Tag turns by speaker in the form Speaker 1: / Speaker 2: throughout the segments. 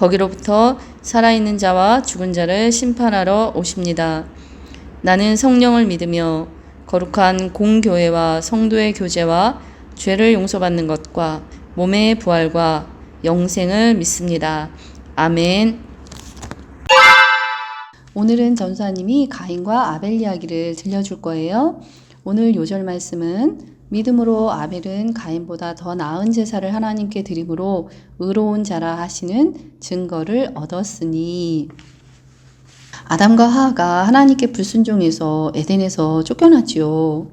Speaker 1: 거기로부터 살아있는 자와 죽은 자를 심판하러 오십니다. 나는 성령을 믿으며 거룩한 공교회와 성도의 교제와 죄를 용서받는 것과 몸의 부활과 영생을 믿습니다. 아멘. 오늘은 전사님이 가인과 아벨 이야기를 들려줄 거예요. 오늘 요절 말씀은 믿음으로 아벨은 가인보다 더 나은 제사를 하나님께 드림으로 의로운 자라 하시는 증거를 얻었으니 아담과 하하가 하나님께 불순종해서 에덴에서 쫓겨났지요.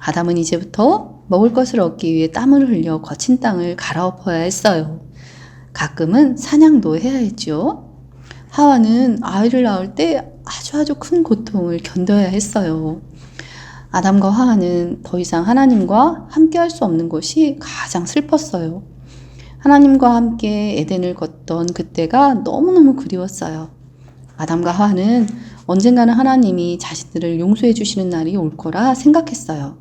Speaker 1: 아담은 이제부터 먹을 것을 얻기 위해 땀을 흘려 거친 땅을 갈아엎어야 했어요. 가끔은 사냥도 해야 했지요. 하와는 아이를 낳을 때 아주 아주 큰 고통을 견뎌야 했어요. 아담과 하와는 더 이상 하나님과 함께 할 수 없는 것이 가장 슬펐어요. 하나님과 함께 에덴을 걷던 그때가 너무너무 그리웠어요. 아담과 하와는 언젠가는 하나님이 자신들을 용서해 주시는 날이 올 거라 생각했어요.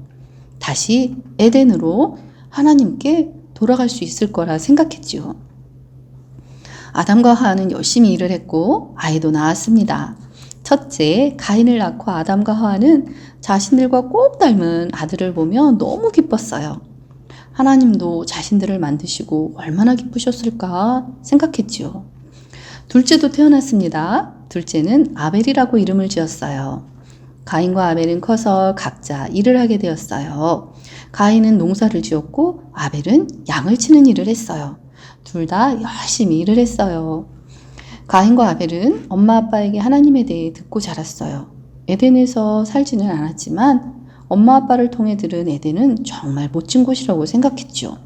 Speaker 1: 다시 에덴으로 하나님께 돌아갈 수 있을 거라 생각했지요. 아담과 하와는 열심히 일을 했고 아이도 낳았습니다. 첫째, 가인을 낳고 아담과 하와는 자신들과 꼭 닮은 아들을 보며 너무 기뻤어요. 하나님도 자신들을 만드시고 얼마나 기쁘셨을까 생각했지요. 둘째도 태어났습니다. 둘째는 아벨이라고 이름을 지었어요. 가인과 아벨은 커서 각자 일을 하게 되었어요. 가인은 농사를 지었고 아벨은 양을 치는 일을 했어요. 둘 다 열심히 일을 했어요. 가인과 아벨은 엄마 아빠에게 하나님에 대해 듣고 자랐어요. 에덴에서 살지는 않았지만 엄마 아빠를 통해 들은 에덴은 정말 멋진 곳이라고 생각했죠.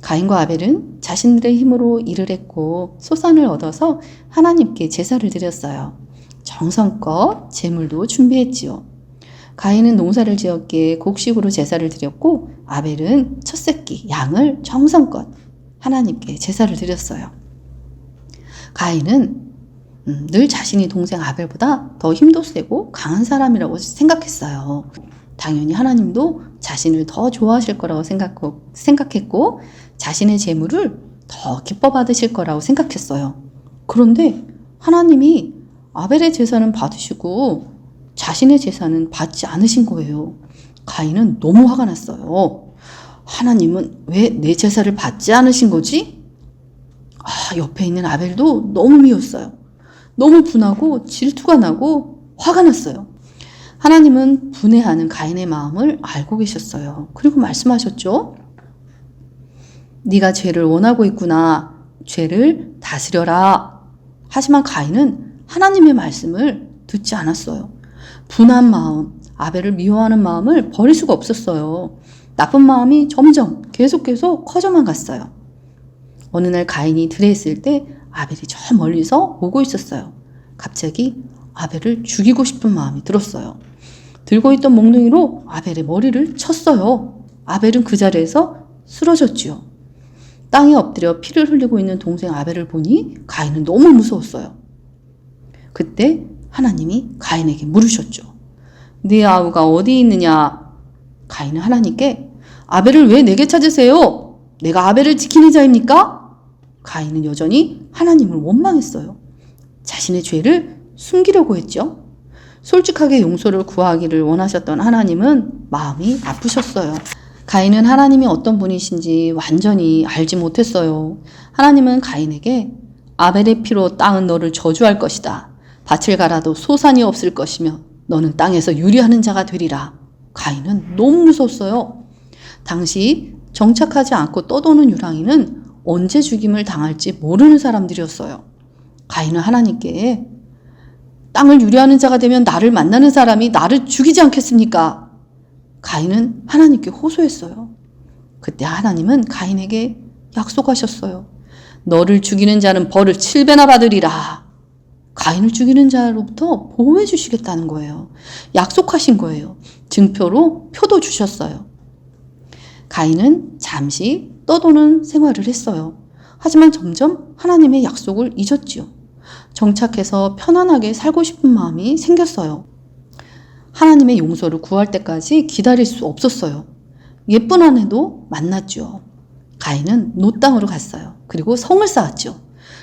Speaker 1: 가인과 아벨은 자신들의 힘으로 일을 했고 소산을 얻어서 하나님께 제사를 드렸어요. 정성껏 제물도 준비했지요. 가인은 농사를 지었기에 곡식으로 제사를 드렸고 아벨은 첫 새끼 양을 정성껏 하나님께 제사를 드렸어요. 가인은 음, 늘 자신이 동생 아벨보다 더 힘도 세고 강한 사람이라고 생각했어요. 당연히 하나님도 자신을 더 좋아하실 거라고 생각했고 자신의 재물을 더 기뻐 받으실 거라고 생각했어요. 그런데 하나님이 아벨의 제사는 받으시고 자신의 제사는 받지 않으신 거예요. 가인은 너무 화가 났어요. 하나님은 왜 내 제사를 받지 않으신 거지? 아, 옆에 있는 아벨도 너무 미웠어요. 너무 분하고 질투가 나고 화가 났어요. 하나님은 분해하는 가인의 마음을 알고 계셨어요. 그리고 말씀하셨죠. 네가 죄를 원하고 있구나. 죄를 다스려라. 하지만 가인은 하나님의 말씀을 듣지 않았어요. 분한 마음, 아벨을 미워하는 마음을 버릴 수가 없었어요. 나쁜 마음이 점점 계속 계속 커져만 갔어요. 어느 날 가인이 들에 있을 때 아벨이 저 멀리서 오고 있었어요. 갑자기 아벨을 죽이고 싶은 마음이 들었어요. 들고 있던 몽둥이로 아벨의 머리를 쳤어요. 아벨은 그 자리에서 쓰러졌지요. 땅에 엎드려 피를 흘리고 있는 동생 아벨을 보니 가인은 너무 무서웠어요. 그때 하나님이 가인에게 물으셨죠. 네 아우가 어디 있느냐? 가인은 하나님께 아벨을 왜 내게 찾으세요? 내가 아벨을 지키는 자입니까? 가인은 여전히 하나님을 원망했어요. 자신의 죄를 숨기려고 했죠. 솔직하게 용서를 구하기를 원하셨던 하나님은 마음이 아프셨어요. 가인은 하나님이 어떤 분이신지 완전히 알지 못했어요. 하나님은 가인에게 아벨의 피로 땅은 너를 저주할 것이다. 밭을 갈아도 소산이 없을 것이며 너는 땅에서 유리하는 자가 되리라. 가인은 너무 무서웠어요. 당시 정착하지 않고 떠도는 유랑이는 언제 죽임을 당할지 모르는 사람들이었어요. 가인은 하나님께 땅을 유리하는 자가 되면 나를 만나는 사람이 나를 죽이지 않겠습니까? 가인은 하나님께 호소했어요. 그때 하나님은 가인에게 약속하셨어요.
Speaker 2: 너를 죽이는 자는 벌을 7배나 받으리라. 가인을 죽이는 자로부터 보호해 주시겠다는 거예요. 약속하신 거예요. 증표로 표도 주셨어요. 가인은 잠시 떠도는 생활을 했어요. 하지만 점점 하나님의 약속을 잊었지요. 정착해서 편안하게 살고 싶은 마음이 생겼어요. 하나님의 용서를 구할 때까지 기다릴 수 없었어요. 예쁜 아내도 만났죠. 가인은 노 땅으로 갔어요. 그리고 성을 쌓았죠.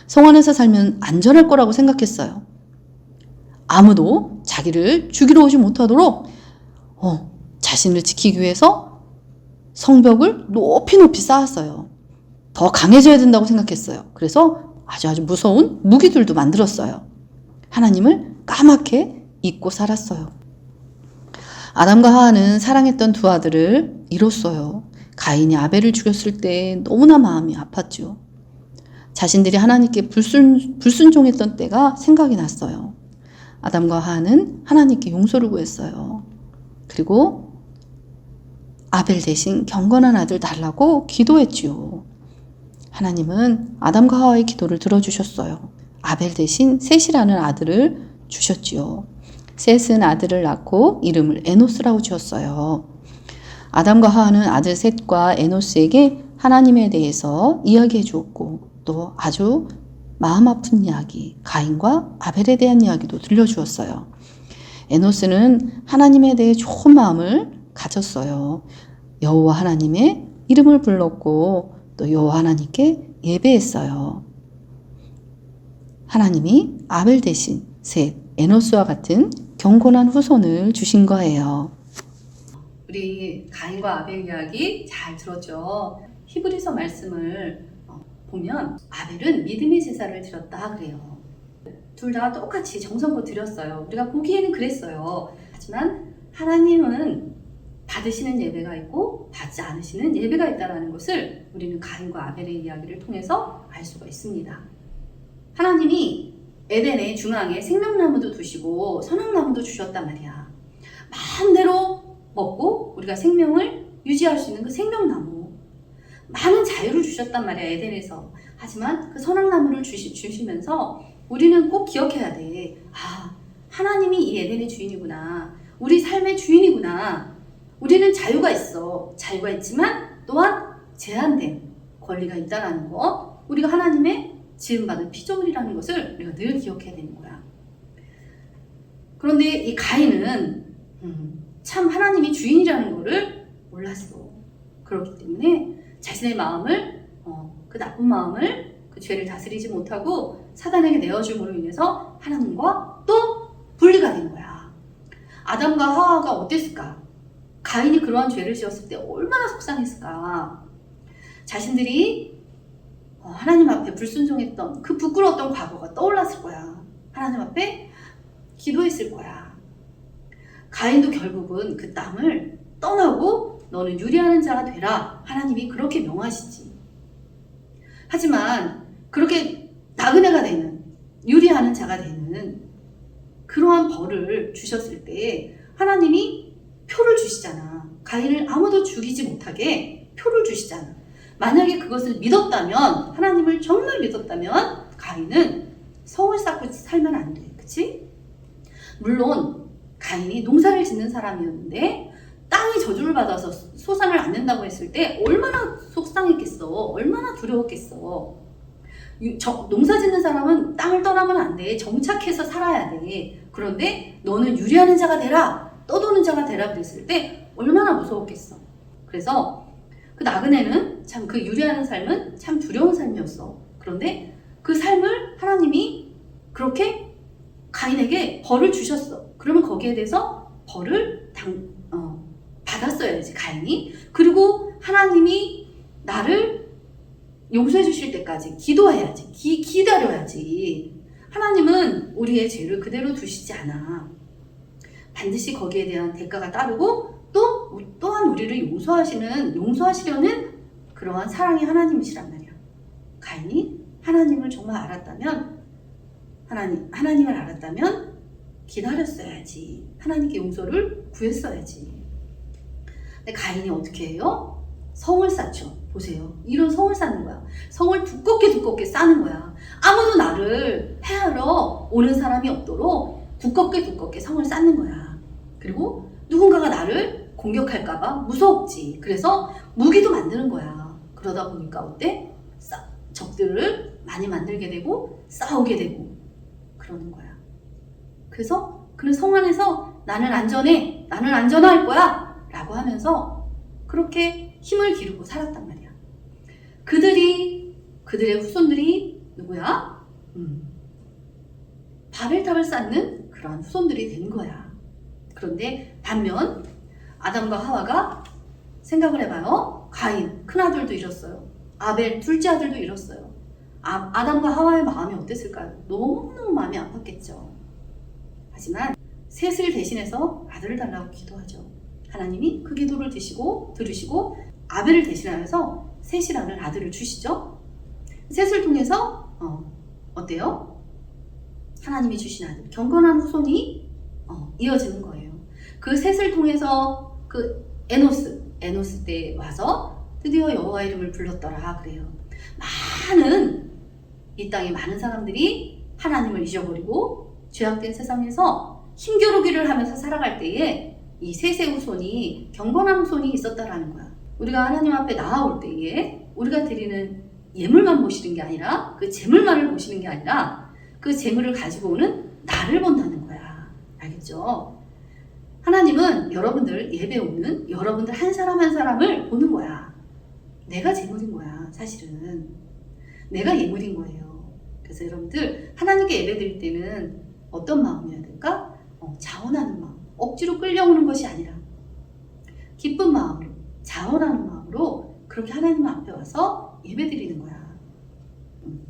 Speaker 2: 성 안에서 살면 안전할 거라고 생각했어요. 아무도 자기를 죽이러 오지 못하도록 어, 자신을 지키기 위해서 성벽을 높이 높이 쌓았어요. 더 강해져야 된다고 생각했어요. 그래서 아주 아주 무서운 무기들도 만들었어요. 하나님을 까맣게 잊고 살았어요. 아담과 하와는 사랑했던 두 아들을 잃었어요. 가인이 아벨을 죽였을 때 너무나 마음이 아팠죠. 자신들이 하나님께 불순, 불순종했던 때가 생각이 났어요. 아담과 하와는 하나님께 용서를 구했어요. 그리고 아벨 대신 경건한 아들 달라고 기도했지요. 하나님은 아담과 하와의 기도를 들어주셨어요. 아벨 대신 셋이라는 아들을 주셨지요. 셋은 아들을 낳고 이름을 에노스라고 지었어요. 아담과 하와는 아들 셋과 에노스에게 하나님에 대해서 이야기해 주었고 또 아주 마음 아픈 이야기, 가인과 아벨에 대한 이야기도 들려주었어요. 에노스는 하나님에 대해 좋은 마음을 가졌어요. 여호와 하나님의 이름을 불렀고 또 여호와 하나님께 예배했어요. 하나님이 아벨 대신 셋, 에노스와 같은 경건한 후손을 주신 거예요.
Speaker 1: 우리 가인과 아벨 이야기 잘 들었죠? 히브리서 말씀을 어, 보면 아벨은 믿음의 제사를 드렸다 그래요. 둘 다 똑같이 정성껏 드렸어요. 우리가 보기에는 그랬어요. 하지만 하나님은 받으시는 예배가 있고 받지 않으시는 예배가 있다는 것을 우리는 가인과 아벨의 이야기를 통해서 알 수가 있습니다. 하나님이 에덴의 중앙에 생명나무도 두시고 선악나무도 주셨단 말이야. 마음대로 먹고 우리가 생명을 유지할 수 있는 그 생명나무. 많은 자유를 주셨단 말이야 에덴에서. 하지만 그 선악나무를 주시, 주시면서 우리는 꼭 기억해야 돼 아 하나님이 이 에덴의 주인이구나. 우리 삶의 주인이구나 우리는 자유가 있어 자유가 있지만 또한 제한된 권리가 있다라는 거 우리가 하나님의 지음받은 피조물이라는 것을 우리가 늘 기억해야 되는 거야 그런데 이 가인은 음, 참 하나님이 주인이라는 것을 몰랐어. 그렇기 때문에 자신의 마음을 어, 그 나쁜 마음을 그 죄를 다스리지 못하고 사단에게 내어줌으로 인해서 하나님과 또 분리가 된 거야. 아담과 하와가 어땠을까? 가인이 그러한 죄를 지었을 때 얼마나 속상했을까? 자신들이 어, 하나님 앞에 불순종했던 그 부끄러웠던 과거가 떠올랐을 거야. 하나님 앞에 기도했을 거야. 가인도 결국은 그 땅을 떠나고 너는 유리하는 자가 되라. 하나님이 그렇게 명하시지. 하지만 그렇게 나그네가 되는 유리하는 자가 되는 그러한 벌을 주셨을 때 하나님이 표를 주시잖아. 가인을 아무도 죽이지 못하게 표를 주시잖아. 만약에 그것을 믿었다면 하나님을 정말 믿었다면 가인은 성을 쌓고 살면 안 돼. 그치? 물론 가인이 농사를 짓는 사람이었는데 땅이 저주를 받아서 소산을 안 낸다고 했을 때 얼마나 속상했겠어. 얼마나 두려웠겠어. 농사 짓는 사람은 땅을 떠나면 안 돼. 정착해서 살아야 돼. 그런데 너는 유리하는 자가 되라. 떠도는 자가 그랬을 때 얼마나 무서웠겠어. 그래서 그 나그네는 참 그 유리하는 삶은 참 두려운 삶이었어. 그런데 그 삶을 하나님이 그렇게 가인에게 벌을 주셨어. 그러면 거기에 대해서 벌을 당, 어, 받았어야지, 가인이. 그리고 하나님이 나를 용서해 주실 때까지 기도해야지. 기, 기다려야지. 하나님은 우리의 죄를 그대로 두시지 않아. 반드시 거기에 대한 대가가 따르고 또 또한 우리를 용서하시는 용서하시려는 그러한 사랑의 하나님이시란 말이야. 가인이 하나님을 정말 알았다면 하나님 하나님을 알았다면 기다렸어야지. 하나님께 용서를 구했어야지. 근데 가인이 어떻게 해요? 성을 쌓죠. 보세요. 이런 성을 쌓는 거야. 성을 두껍게 두껍게 쌓는 거야. 아무도 나를 해하러 오는 사람이 없도록 두껍게 두껍게 성을 쌓는 거야. 그리고 누군가가 나를 공격할까봐 무섭지. 그래서 무기도 만드는 거야. 그러다 보니까 어때? 싸, 적들을 많이 만들게 되고 싸우게 되고 그러는 거야. 그래서 그런 성 안에서 나는 안전해. 나는 안전할 거야. 라고 하면서 그렇게 힘을 기르고 살았단 말이야. 그들이, 그들의 후손들이 누구야? 음, 바벨탑을 쌓는 그러한 후손들이 된 거야. 그런데 반면 아담과 하와가 생각을 해봐요. 가인, 큰아들도 잃었어요. 아벨, 둘째 아들도 잃었어요. 아, 아담과 하와의 마음이 어땠을까요? 너무너무 마음이 아팠겠죠. 하지만 셋을 대신해서 아들을 달라고 기도하죠. 하나님이 그 기도를 드시고 들으시고 아벨을 대신하여서 셋이라는 아들을 주시죠. 셋을 통해서 어, 어때요? 하나님이 주신 아들 경건한 후손이 어, 이어지는 거예요. 그 셋을 통해서 그 에노스 에노스 때 와서 드디어 여호와 이름을 불렀더라 그래요. 많은 이 땅에 많은 사람들이 하나님을 잊어버리고 죄악된 세상에서 힘겨루기를 하면서 살아갈 때에 이 셋의 후손이 경건한 후손이 있었다라는 거야. 우리가 하나님 앞에 나아올 때에 우리가 드리는 예물만 보시는 게 아니라 그 재물만을 보시는 게 아니라 그 재물을 가지고 오는 나를 본다는 거야. 알겠죠? 하나님은 여러분들 예배 오는 여러분들 한 사람 한 사람을 보는 거야. 내가 재물인 거야, 사실은. 내가 예물인 거예요. 그래서 여러분들 하나님께 예배 드릴 때는 어떤 마음이어야 될까? 어, 자원하는 마음. 억지로 끌려오는 것이 아니라 기쁜 마음으로, 자원하는 마음으로 그렇게 하나님 앞에 와서 예배 드리는 거야. 음.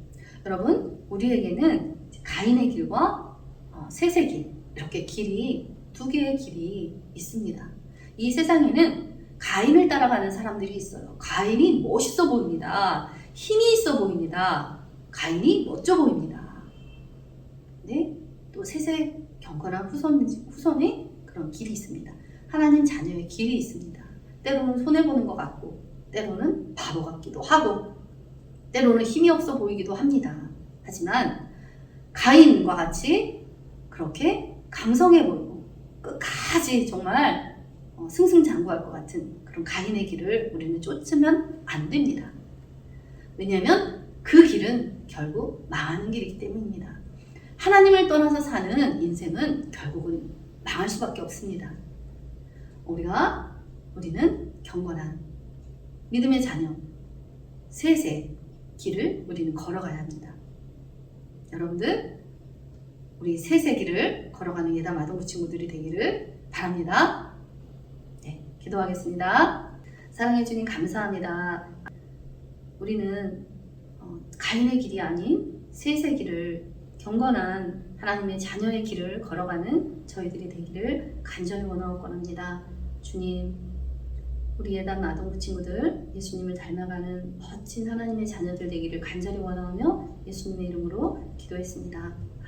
Speaker 1: 여러분, 우리에게는 가인의 길과 어, 셋의 길, 이렇게 길이, 두 개의 길이 있습니다. 이 세상에는 가인을 따라가는 사람들이 있어요. 가인이 멋있어 보입니다. 힘이 있어 보입니다. 가인이 멋져 보입니다. 네? 또 셋의 경건한 후손, 후손의 그런 길이 있습니다. 하나님 자녀의 길이 있습니다. 때로는 손해보는 것 같고, 때로는 바보 같기도 하고, 때로는 힘이 없어 보이기도 합니다. 하지만 가인과 같이 그렇게 강성해 보이고, 끝까지 정말 어, 승승장구할 것 같은 그런 가인의 길을 우리는 쫓으면 안 됩니다. 왜냐하면 그 길은 결국 망하는 길이기 때문입니다. 하나님을 떠나서 사는 인생은 결국은 망할 수밖에 없습니다. 우리가 우리는 경건한 믿음의 자녀 셋의 길을 우리는 걸어가야 합니다. 여러분들 우리 길을 걸어가는 예담 아동부 친구들이 되기를 바랍니다. 네, 기도하겠습니다. 사랑해 주님 감사합니다. 우리는 어, 가인의 길이 아닌 길을 경건한 하나님의 자녀의 길을 걸어가는 저희들이 되기를 간절히 원하고 원합니다. 주님, 우리 예단 아동부 친구들 예수님을 닮아가는 멋진 하나님의 자녀들 되기를 간절히 원하며 예수님의 이름으로 기도했습니다.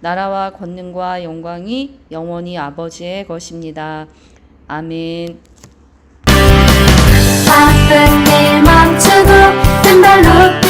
Speaker 2: 나라와 권능과 영광이 영원히 아버지의 것입니다. 아멘.
Speaker 3: 바쁜 일 멈추고 큰 발로